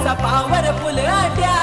असा powerful आट्या.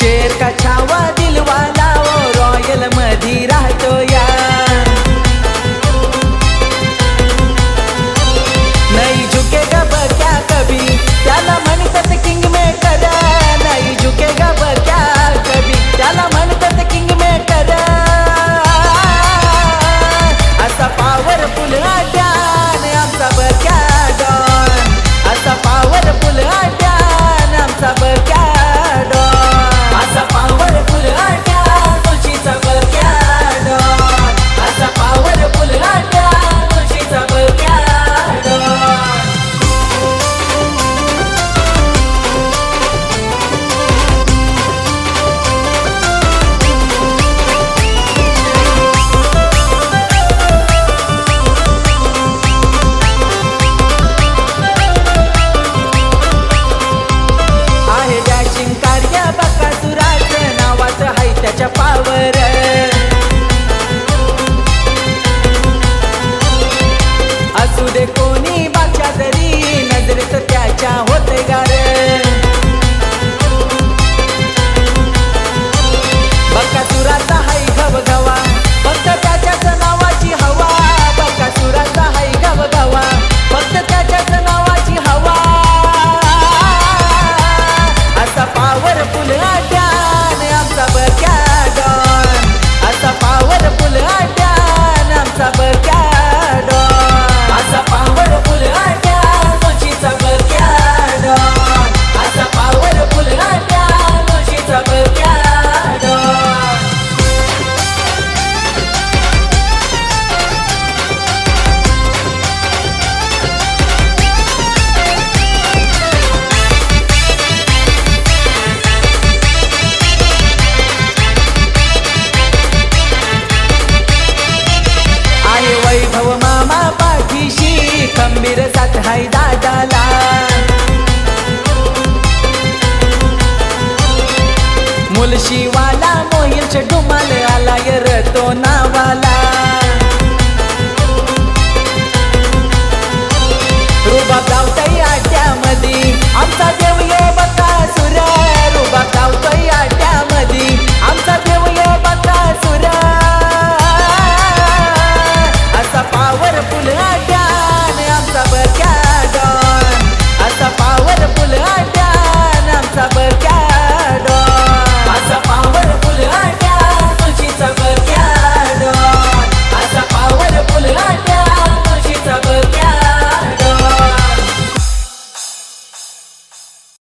Cerca ciao मुलशीवाला मोहिल डुमाल आला येतो नावाला.